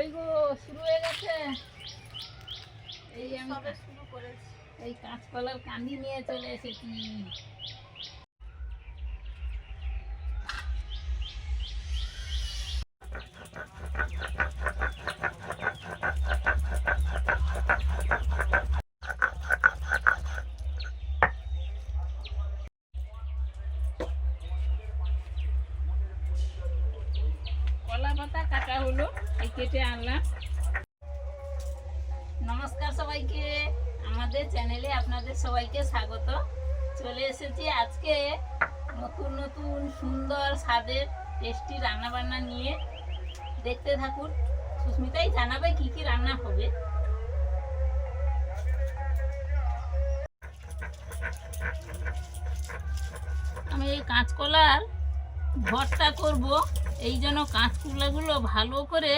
ওই গো শুরু হয়ে গেছে। এই আমি শুরু করেছি। এই কাঁচকলার কান্দি নিয়ে চলে এসেছি কলা পাতা কাটা হলো, এই কেটে আনলাম। নমস্কার সবাইকে, আমাদের চ্যানেলে আপনাদের সবাইকে স্বাগত। চলে এসেছি আজকে নতুন নতুন সুন্দর স্বাদের টেস্টি রান্নাবান্না নিয়ে। দেখতে থাকুন, সুস্মিতাই জানাবে কি কি রান্না হবে। আমি এই কাঁচকলার ভর্তা করব। এই জন্য কাঁচকলাগুলো ভালো করে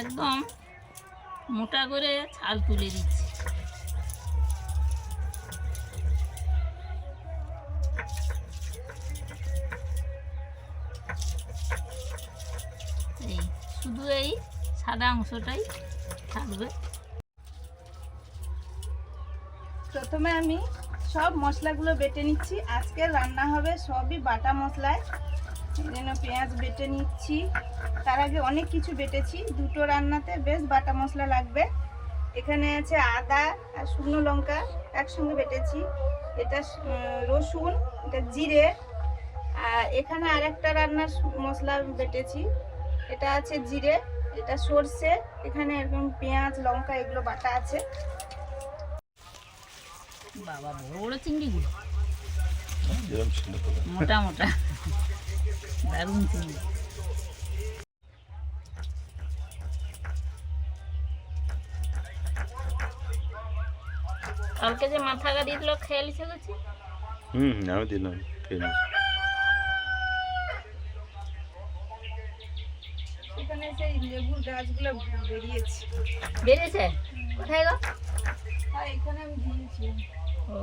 একদম মোটা করে ছাল তুলে দিচ্ছি। এই, শুধু এই সাদা অংশটাই থাকবে। প্রথমে আমি সব মশলাগুলো বেটে নিচ্ছি। আজকে রান্না হবে সবই বাটা মশলায়। জন্য পেঁয়াজ বেটে নিচ্ছি। তার আগে অনেক কিছু বেটেছি। দুটো রান্নাতে বেশ বাটা মশলা লাগবে। এখানে আছে আদা আর শুকনো লঙ্কা একসঙ্গে বেটেছি। এটা রসুন এটা জিরে। আর এখানে আরেকটা রান্নার মশলা বেটেছি। এটা আছে জিরে এটা সর্ষে এখানে এরকম পেঁয়াজ লঙ্কা এগুলো বাটা আছে। বাবা বড় বড় চিংড়িগুলো মোটা মোটা। দারুণ চিংড়ি কালকে যে মাথা গাড়ি দিল খেয়াল ইচ্ছে করছে হুম আমি দিলাম খেয়ে এখানে সেই লেবুর গাছগুলো বেরিয়েছে। বেরিয়েছে? কোথায় গো? এখানে আমি দিয়েছি। ও।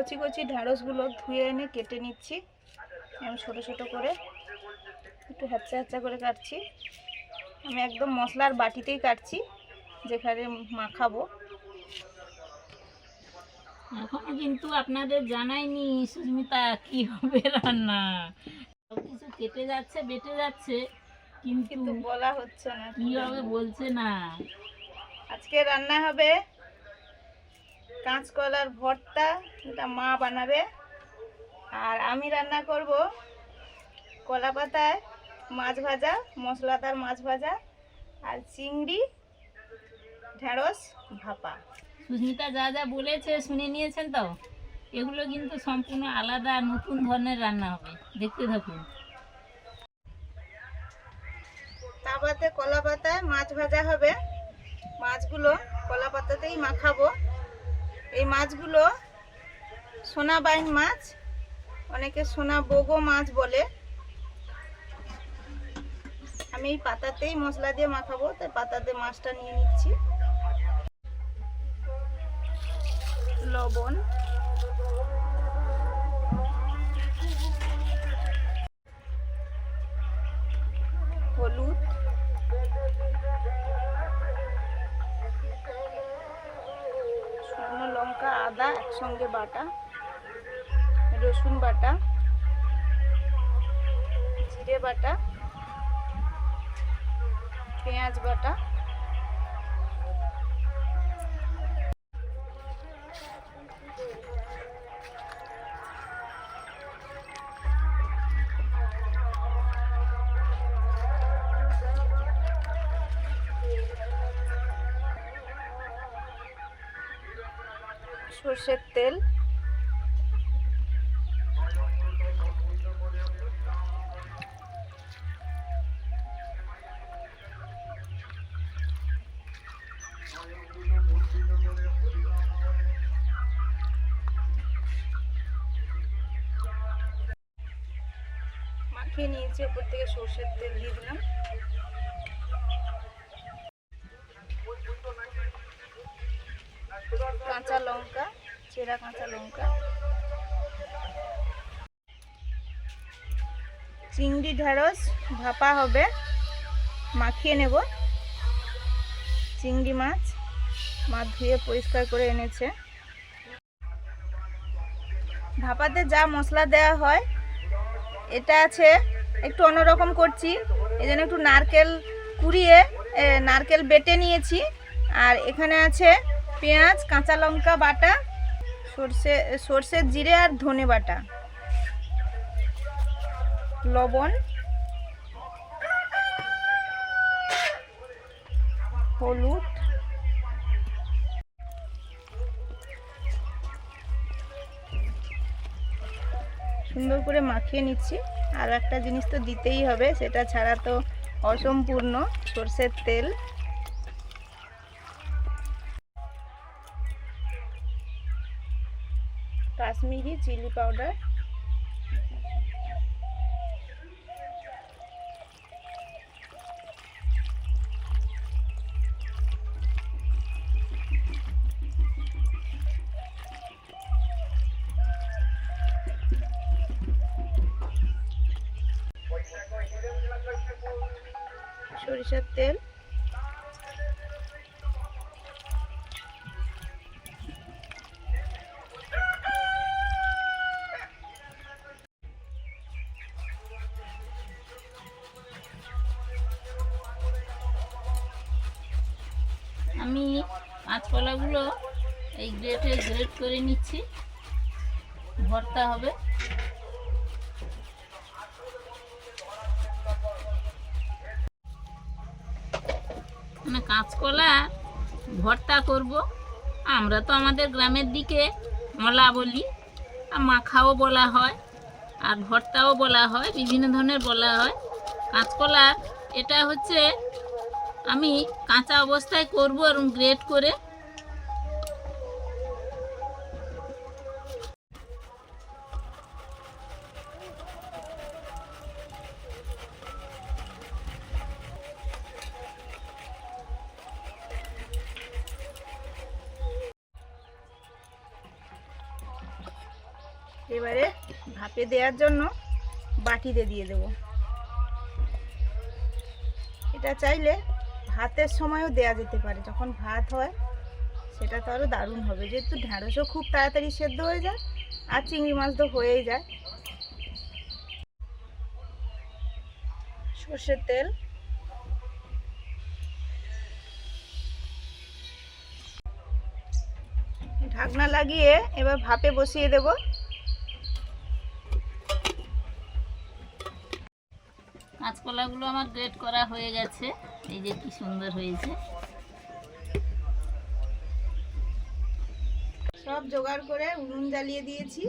কচি কচি ঢ্যাঁড়সগুলো ধুয়ে এনে কেটে নিচ্ছি। আমি ছোট ছোট করে একটু হ্যাচ্চা হ্যাচ্চা করে কাটছি। আমি একদম মশলার বাটিতেই কাটছি যেখানে মাখাবো। এখনও কিন্তু আপনাদের জানাইনি সুস্মিতা কি হবে রান্না? কিছু কেটে যাচ্ছে বেটে যাচ্ছে কিন্তু বলা হচ্ছে না। কি হবে বলছে না। আজকে রান্না হবে কাঁচকলার ভর্তা এটা মা বানাবে। আর আমি রান্না করব কলা পাতায় মাছ ভাজা মশলাদার মাছ ভাজা আর চিংড়ি ঢেঁড়স ভাপা। সুস্মিতা যা যা বলেছে শুনে নিয়েছেন তো? এগুলো কিন্তু সম্পূর্ণ আলাদা নতুন ধরনের রান্না হবে। দেখতে থাকুন। তারপরে কলা পাতায় মাছ ভাজা হবে। মাছগুলো কলা পাতাতেই মাখাবো। এই মাছগুলো সোনা বাইন মাছ, অনেকে সোনা বগো মাছ বলে। আমি এই পাতাতেই মশলা দিয়ে মাখাবো, তাই পাতাতে মাছটা নিয়ে নিচ্ছি। লবণ। হলুদ। লঙ্কা আদা একসঙ্গে বাটা রসুন বাটা জিরে বাটা পেঁয়াজ বাটা সর্ষের তেল। মাখিয়ে নিয়েছি উপর থেকে সর্ষের তেল দিয়ে দিলাম। লঙ্কা, চেরা কাঁচা লঙ্কা। চিংড়ি ঢেঁড়স ভাপা হবে, মাখিয়ে নেব। চিংড়ি মাছ মাছ ধুয়ে পরিষ্কার করে এনেছে। ভাপাতে যা মশলা দেওয়া হয়, এটা আছে, একটু অন্যরকম করছি, এই জন্য একটু নারকেল কুড়িয়ে নারকেল বেটে নিয়েছি। আর এখানে আছে পেঁয়াজ, কাঁচা লঙ্কা বাটা, সর্ষে, সর্ষের জিরে আর ধনে বাটা। লবণ, হলুদ। সুন্দর করে মাখিয়ে নিচ্ছি। আর একটা জিনিস তো দিতেই হবে, সেটা ছাড়া তো অসম্পূর্ণ সর্ষের তেল। Kashmiri chilli powder. সরিষার তেল। নিচ্ছি ভর্তা হবে। মানে কাঁচকলা ভর্তা করব। আমরা তো আমাদের গ্রামের দিকে মলা বলি। আর মাখাও বলা হয়, আর ভর্তাও বলা হয়, বিভিন্ন ধরনের বলা হয়। কাঁচকলা, এটা হচ্ছে আমি কাঁচা অবস্থায় করব এবং গ্রেট করে এবারে ভাপে দেওয়ার জন্য বাটিতে দিয়ে দেব। এটা চাইলে ভাতের সময়ও দেয়া যেতে পারে। যখন ভাত হয়, সেটা তো আরও দারুণ হবে। যেহেতু ঢ্যাঁড়সও খুব তাড়াতাড়ি সেদ্ধ হয়ে যায় আর চিংড়ি মাছ তো হয়েই যায়। সর্ষের তেল। ঢাকনা লাগিয়ে এবার ভাপে বসিয়ে দেবো। কাঁচকলাগুলো আমার গ্রেট করা হয়ে গেছে। এই যে কি সুন্দর হয়েছে। সব জোগাড় করে উনুন জ্বালিয়ে দিয়েছি।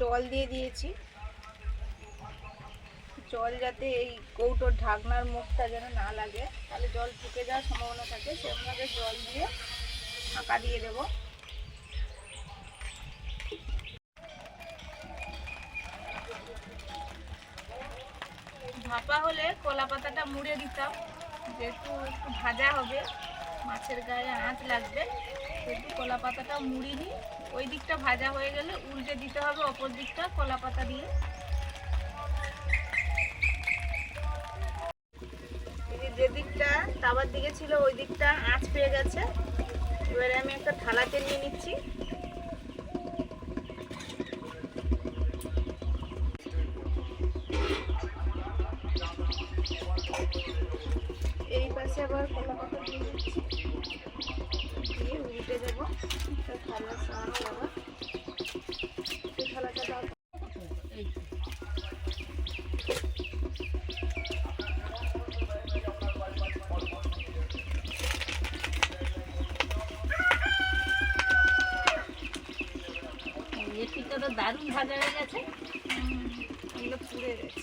জল দিয়ে দিয়েছি। জল যাতে এই কৌটোর ঢাকনার মুখটা যেন না লাগে, তাহলে জল ঢুকে যাওয়ার সম্ভাবনা থাকে, সেভাবে জল দিয়ে ঢাকা দিয়ে দেবো। হলে কলা পাতাটা মুড়ে দিতাম। যেহেতু একটু ভাজা হবে, মাছের গায়ে আঁচ লাগবে, সেহেতু কলা পাতাটা মুড়ি নিই ওই দিকটা ভাজা হয়ে গেলে উল্টে দিতে হবে অপর দিকটা কলা পাতা দিয়ে যে দিকটা তাবার দিকে ছিল, ওই দিকটা আঁচ পেয়ে গেছে। এবারে আমি একটা থালাতে নিয়ে নিচ্ছি। ভাজা হয়ে গেছে? এগুলো পুড়ে গেছে।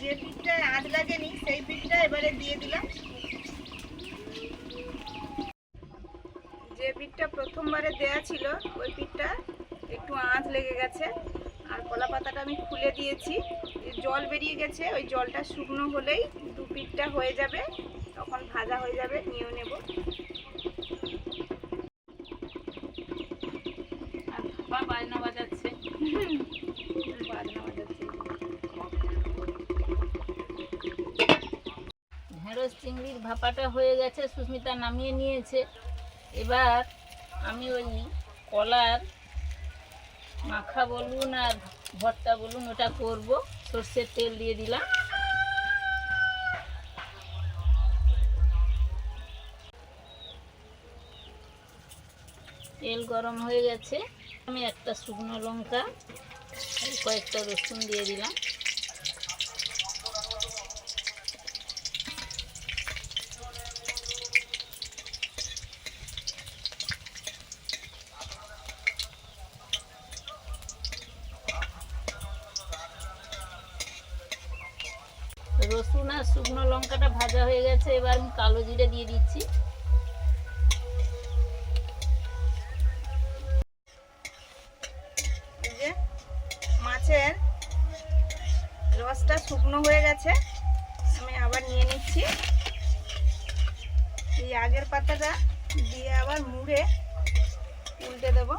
যে পিঠটায় আঁচ লাগেনি, সেই পিঠটা এবারে দিয়ে দিলাম। যে পিঠটা প্রথমবারে দেয়া ছিল, ওই পিঠটা একটু আঁচ লেগে গেছে। আর কলা পাতাটা আমি খুলে দিয়েছি। জল বেরিয়ে গেছে, ওই জলটা শুকনো হলেই দু পিঠটা হয়ে যাবে। তখন ভাজা হয়ে যাবে নিয়েও নেব। আর ভাপা বাজনা বাজাচ্ছে। বাজনা বাজাচ্ছি। ঢেঁড়স চিংড়ির ভাপাটা হয়ে গেছে সুস্মিতা নামিয়ে নিয়েছে। এবার আমি ওই কলার মাখা বলুন আর ভর্তা বলুন ওটা করব। সর্ষের তেল দিয়ে দিলাম। তেল গরম হয়ে গেছে। আমি একটা শুকনো লঙ্কা কয়েকটা রসুন দিয়ে দিলাম। রসুন আর শুকনো লঙ্কাটা ভাজা হয়ে গেছে, এবার আমি কালো জিরে দিয়ে দিচ্ছি। শুকনো হয়ে গেছে। আমি আবার নিয়ে নিচ্ছি। এই আগের পাতাটা দিয়ে আবার মুড়ে উল্টে দেব।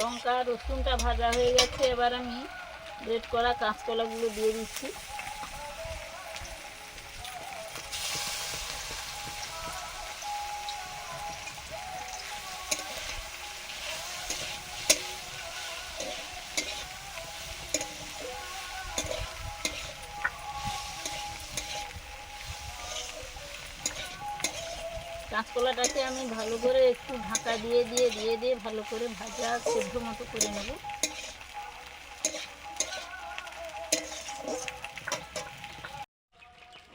লঙ্কা রসুনটা ভাজা হয়ে গেছে এবার আমি রেড করা কাঁচকলাগুলো দিয়ে দিচ্ছি। ভালো করে ভাজা সেদ্ধ মতো করে নেব।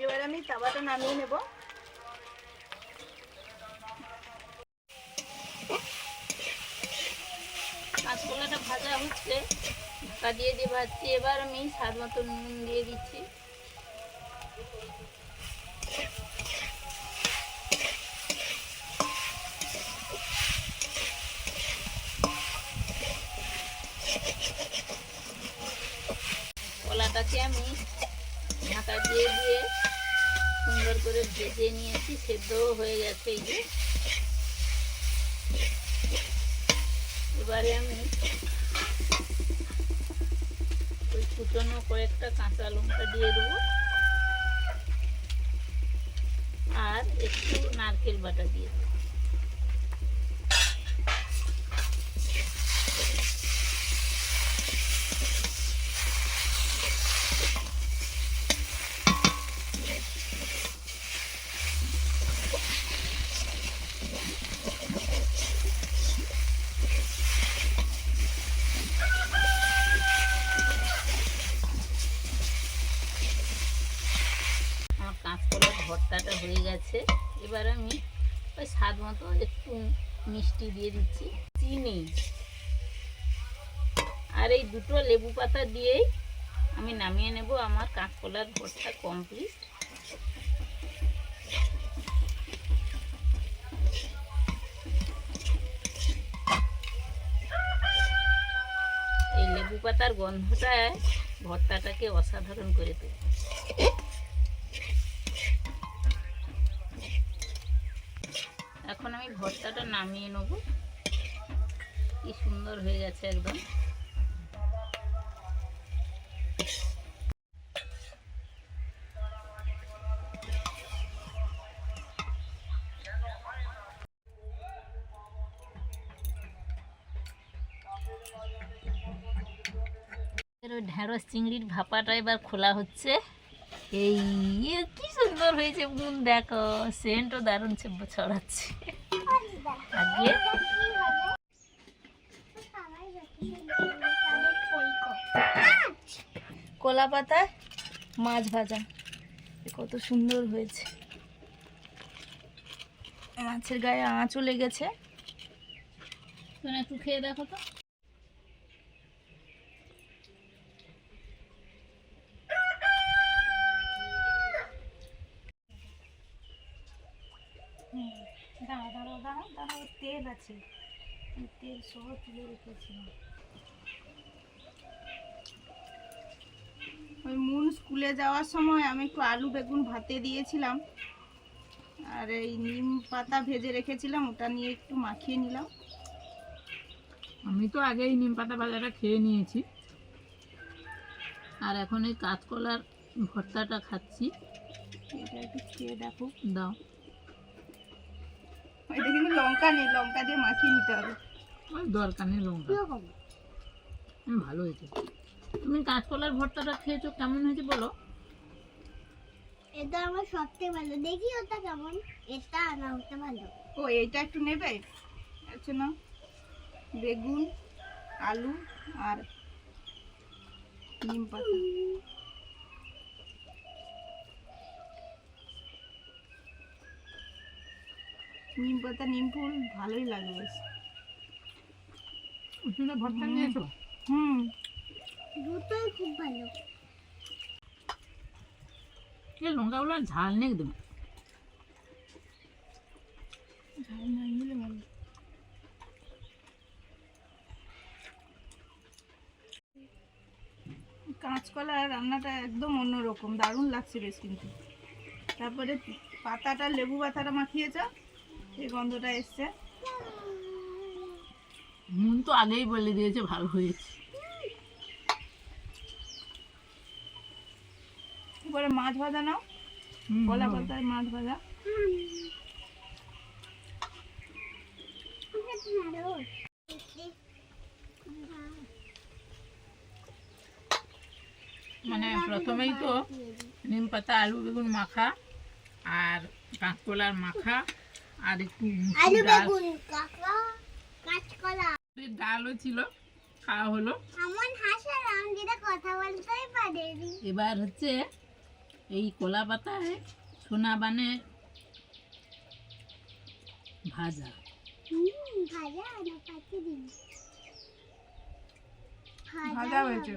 এবার আমি তাওয়াটা নামিয়ে নেব। কাঁচকলাটা ভাজা হচ্ছে। ঢাকা দিয়ে দিয়ে ভাজছি, এবার আমি স্বাদ মতো নুন দিয়ে দিচ্ছি। কলাটাকে আমি ঢাকা দিয়ে দিয়ে সুন্দর করে ভেজে নিয়েছি, সেদ্ধও হয়ে গেছে এই যে। এবারে আমি ওই কুচনো কয়েকটা কাঁচা লঙ্কা দিয়ে দেবো। আর একটু নারকেল বাটা দিয়ে দেবো। আমার কাঁচকলার ভর্তাটা হয়ে গেছে। এবার আমি ওই স্বাদ মতো একটু মিষ্টি দিয়ে দিচ্ছি, চিনি। আর এই দুটো লেবু পাতা দিয়েই আমি নামিয়ে নেব আমার কাঁচকলার ভর্তা কমপ্লিট এই লেবু পাতার গন্ধটায় ভর্তাটাকে অসাধারণ করে তোলে এখন আমি ভর্তাটা নামিয়ে নেব। কি সুন্দর হয়ে গেছে একদম। ঢেঁড়স চিংড়ির ভাপাটা এবার খোলা হচ্ছে। এই কি সুন্দর হয়েছে মুন দেখো সেন্টও দারুণ ছড়াচ্ছে। কলা পাতায় মাছ ভাজা কত সুন্দর হয়েছে। মাছের গায়ে আঁচও লেগেছে। একটু খেয়ে দেখো তো। আছে। তেল সহ তুলে রেখেছিলাম। ওই মুন স্কুলে যাওয়ার সময় আমি একটু আলু বেগুন ভাতে দিয়েছিলাম। আর এই নিম পাতা ভেজে রেখেছিলাম ওটা নিয়ে একটু মাখিয়ে নিলাম। আমি তো আগেই নিম পাতা ভাজাটা খেয়ে নিয়েছি। আর এখন এই কাঁচকলার ভর্তাটা খাচ্ছি। এটা একটু খেয়ে দেখো। দাও। এটা কিন্তু লঙ্কা নেই লঙ্কা দিয়ে মাখিয়ে নিতে হবে। দরকার নেই লঙ্কা। ভালো হয়েছে। তুমি কাঁচকলার ভর্তাটা খেয়েছো কেমন হয়েছে বলো? এটা আমার ভালো। দেখি ওটা কেমন। এটা ভালো। ও এইটা একটু নেবে? আচ্ছা না বেগুন আলু আর নিম পাতা। নিম পাতা নিম ফুল ভালোই লাগে বেশ। তুমি ভর্তা নিয়েছো? হুম। দুটোই খুব ভালো। এই লঙ্কাগুলো আর ঝাল নেই একদম। ঝাল ভালো। কাঁচকলা রান্নাটা একদম অন্যরকম দারুণ লাগছে বেশ কিন্তু। তারপরে পাতাটা লেবু পাতাটা মাখিয়েছ? এই গন্ধটা এসছে। মন তো আগেই বলে দিয়েছে ভালো হয়েছে। এবারে মাছ ভাজা নাও। কলা পাতায় মাছ ভাজা। মানে প্রথমেই তো নিম পাতা আলু বেগুন মাখা আর কাঁচকলার মাখা আর একটু আলু বেগুন কাঁকড়া কাঁচকলা। ডালও ছিল খাওয়া হলো। হাসালাম যেটা কথা বলতেই পারেনি। এবার হচ্ছে এই কলা পাতায় সোনা বানে ভাজা। ভাজা না পাতি দিন ভাজা হয়েছে।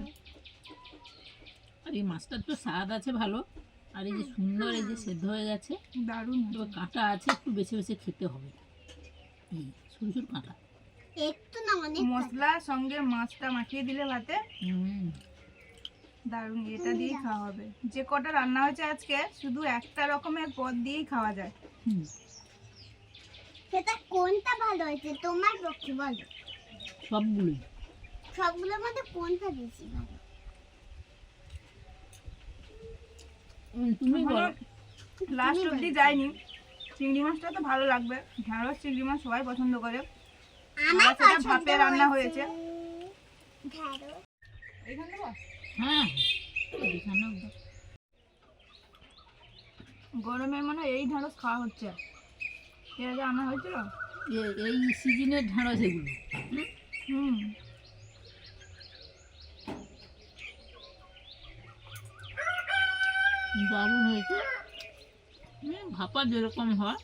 আর এই মাছটার তো স্বাদ আছে ভালো। আর এই যে সুন্দর এই যে সেদ্ধ হয়ে গেছে দারুণ তো কাঁটা আছে একটু বেছে বেছে খেতে হবে। এই সরু সরু কাঁটা। একটু না অনেক মশলার সঙ্গে মাছটা মাখিয়ে দিলে ভাতে হুম। দারুণ এটা দিয়েই খাওয়া হবে। যে কটা রান্না হয়েছে আজকে শুধু একটা রকমের পদ দিয়েই খাওয়া যায়। হুম। সেটা কোনটা ভালো হয়েছে তোমার পক্ষে বলো? সবগুলোই। সবগুলোর মধ্যে কোনটা বেশি ভালো? তুমি বলো। লাস্ট অব্দি যায়নি চিংড়ি মাছটা তো ভালো লাগবে। ঢ্যাঁড়স চিংড়ি মাছ সবাই পছন্দ করে। সেটা ভাপে রান্না হয়েছে। হ্যাঁ। গরমে মানে এই ঢেঁড়স খাওয়া হচ্ছে। এর আগে আনা হয়েছিল? এই সিজনের ঢেঁড়স এগুলো। হুম? দারুণ হয়েছে। ভাপা যেরকম হয়।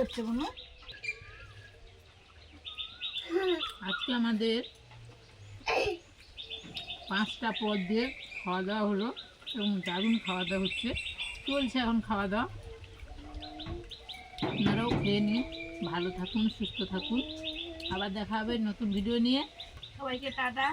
হচ্ছে আজকে আমাদের পাঁচটা পদ দিয়ে খাওয়া দাওয়া হলো এবং দারুণ খাওয়া দাওয়া হচ্ছে। চলছে এখন খাওয়া দাওয়া। আপনারাও খেয়ে নিন, ভালো থাকুন, সুস্থ থাকুন। আবার দেখা হবে নতুন ভিডিও নিয়ে। সবাইকে টাটা।